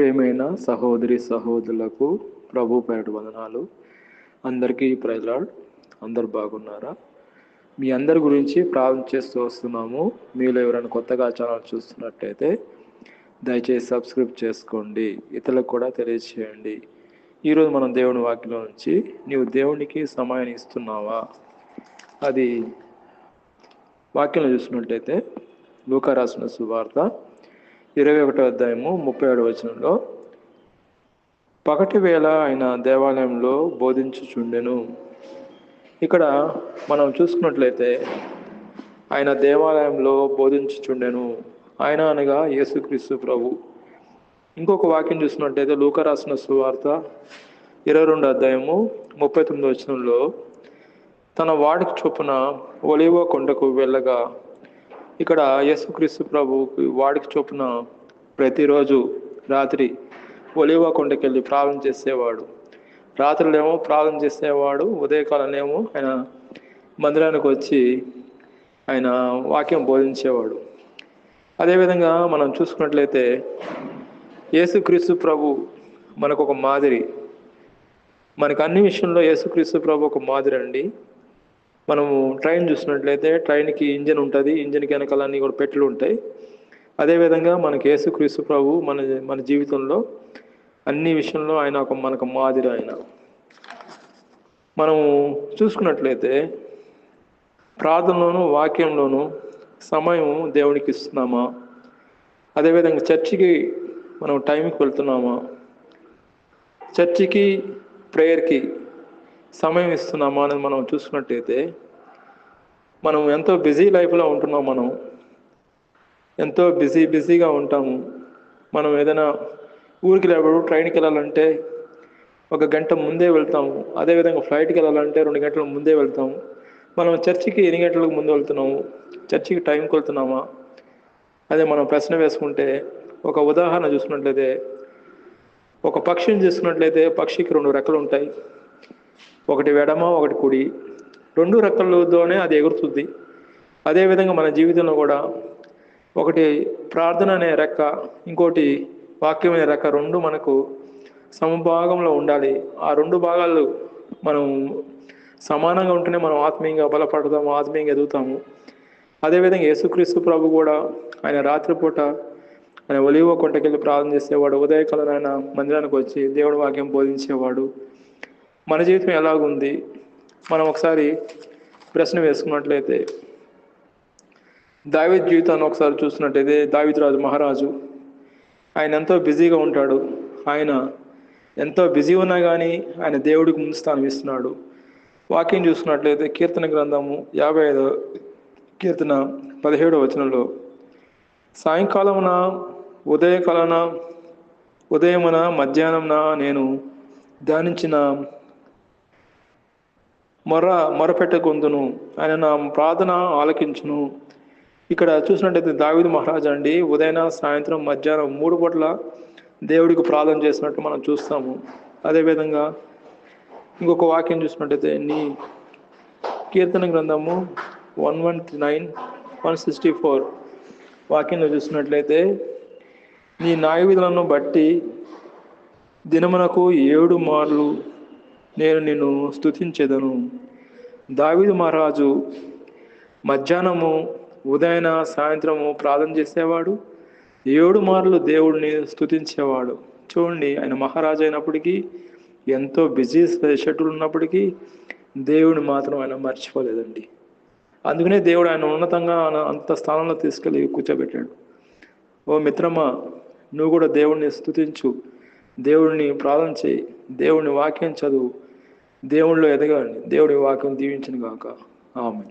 ప్రేమైన సహోదరి సహోదరులకు ప్రభు పేరటి వందనాలు. అందరికీ ప్రజలాడ్ అందరు బాగున్నారా? మీ అందరి గురించి ప్రార్థన చేస్తూ వస్తున్నాము. మీలో ఎవరైనా కొత్తగా ఛానల్ చూస్తున్నట్టయితే దయచేసి సబ్స్క్రైబ్ చేసుకోండి. ఇతరులకు కూడా తెలియజేయండి. ఈరోజు మనం దేవుని వాక్యంలో నుంచి నీవు దేవునికి సమయాన్ని ఇస్తున్నావా? అది వాక్యంలో చూసినట్టయితే లూకా రాసిన సువార్త ఇరవై ఒకటో అధ్యాయము ముప్పై ఏడవ వచనంలో పగటి వేళ ఆయన దేవాలయంలో బోధించుచుండెను. ఇక్కడ మనం చూసుకున్నట్లయితే ఆయన దేవాలయంలో బోధించుచుండెను. ఆయన అనగా యేసుక్రీస్తు ప్రభు. ఇంకొక వాక్యం చూసినట్టయితే లూక రాసిన సువార్త ఇరవై రెండు అధ్యాయము ముప్పై తొమ్మిది వచనంలో తన వాడికి చొప్పున ఒలివ కొండకు వెళ్ళగా ఇక్కడ యేసుక్రీస్తు ప్రభువుకి వాడికి చొప్పున ప్రతిరోజు రాత్రి ఒలివ కొండకెళ్ళి ప్రార్థన చేసేవాడు. రాత్రులేమో ప్రార్థన చేసేవాడు ఉదయకాలనేమో ఆయన మందిరానికి వచ్చి ఆయన వాక్యం బోధించేవాడు. అదేవిధంగా మనం చూసుకున్నట్లయితే యేసుక్రీస్తు ప్రభు మనకు ఒక మాదిరి. మనకు అన్ని విషయంలో యేసుక్రీస్తు ప్రభు ఒక మాదిరి అండి మనము ట్రైన్ చూసినట్లయితే ట్రైన్కి ఇంజన్ ఉంటుంది ఇంజన్కి వెనకాల కూడా పెట్లు ఉంటాయి. అదేవిధంగా మనకి యేసుక్రీస్తు ప్రభు మన మన జీవితంలో అన్ని విషయంలో ఆయన ఒక మనకు మాదిరి ఆయన. మనము చూసుకున్నట్లయితే ప్రార్థనలోను వాక్యంలోను సమయం దేవునికి ఇస్తున్నామా? అదేవిధంగా చర్చికి మనం టైంకి వెళ్తున్నామా? చర్చికి ప్రేయర్కి సమయం ఇస్తున్నామా అనేది మనం చూసుకున్నట్టయితే మనం ఎంతో బిజీ లైఫ్లో ఉంటున్నాం మనం. ఎంతో బిజీ బిజీగా ఉంటాము. మనం ఏదైనా ఊరికి లేబడు ట్రైన్కి వెళ్ళాలంటే ఒక గంట ముందే వెళ్తాము. అదేవిధంగా ఫ్లైట్కి వెళ్ళాలంటే రెండు గంటల ముందే వెళ్తాము. మనం చర్చికి ఎన్ని గంటలకు ముందు వెళ్తున్నాము? చర్చికి టైంకి వెళ్తున్నామా? అదే మనం ప్రశ్న వేసుకుంటే ఒక ఉదాహరణ చూసుకున్నట్లయితే ఒక పక్షిని చూసుకున్నట్లయితే పక్షికి రెండు రెక్కలు ఉంటాయి. ఒకటి వెడమ ఒకటి కుడి. రెండు రెక్కలతోనే అది ఎగురుతుంది. అదేవిధంగా మన జీవితంలో కూడా ఒకటి ప్రార్థన అనే రెక్క ఇంకోటి వాక్యం అనే రెక్క రెండు మనకు సమభాగంలో ఉండాలి. ఆ రెండు భాగాలు మనం సమానంగా ఉంటేనే మనం ఆత్మీయంగా బలపడతాము ఆత్మీయంగా ఎదుగుతాము. అదేవిధంగా యేసుక్రీస్తు ప్రభు కూడా ఆయన రాత్రిపూట ఆయన ఒలివ కొంటకెళ్ళి ప్రార్థన చేసేవాడు. ఉదయకాలం ఆయన మందిరానికి వచ్చి దేవుడి వాక్యం బోధించేవాడు. మన జీవితం ఎలాగుంది? మనం ఒకసారి ప్రశ్న వేసుకున్నట్లయితే దావిద్ జీవితాన్ని ఒకసారి చూసినట్టయితే దావిద్ రాజు మహారాజు ఆయన ఎంతో బిజీగా ఉంటాడు. ఆయన ఎంతో బిజీ ఉన్నా కానీ ఆయన దేవుడికి ముందు స్థానం ఇస్తున్నాడు. వాక్యం చూసుకున్నట్లయితే కీర్తన గ్రంథము యాభై ఐదో కీర్తన పదిహేడో వచనంలో సాయంకాలమున ఉదయకాలన ఉదయమున మధ్యాహ్నంన నేను ధ్యానించిన మొర మొరపెట్టగొందును ఆయన నా ప్రార్థన ఆలకించును. ఇక్కడ చూసినట్టయితే దావిదు మహారాజా అండి ఉదయం సాయంత్రం మధ్యాహ్నం మూడు పూట్ల దేవుడికి ప్రార్థన చేసినట్టు మనం చూస్తాము. అదేవిధంగా ఇంకొక వాక్యం చూసినట్టయితే నీ కీర్తన గ్రంథము one one nine one sixty four వాక్యంలో చూసినట్లయితే నీ న్యాయవిధులను బట్టి దినమునకు ఏడు మార్లు నేను నిన్ను స్థుతించేదను దావిదు మహారాజు మధ్యాహ్నము ఉదయన సాయంత్రము ప్రార్థన చేసేవాడు. ఏడు మార్లు దేవుడిని స్థుతించేవాడు చూడండి ఆయన మహారాజు అయినప్పటికీ ఎంతో బిజీ షెడ్యూల్ ఉన్నప్పటికీ దేవుడిని మాత్రం ఆయన మర్చిపోలేదండి. అందుకనే దేవుడు ఆయన ఉన్నతంగా అంత స్థానంలో తీసుకెళ్ళి కూర్చోబెట్టాడు. ఓ మిత్రమా నువ్వు కూడా దేవుడిని స్థుతించు దేవుడిని ప్రార్థన చేయి. దేవుని వాక్యం చదువు. దేవుణ్ణిలో ఎదగాలి దేవుడి వాక్యం దీవించను గాక. ఆమె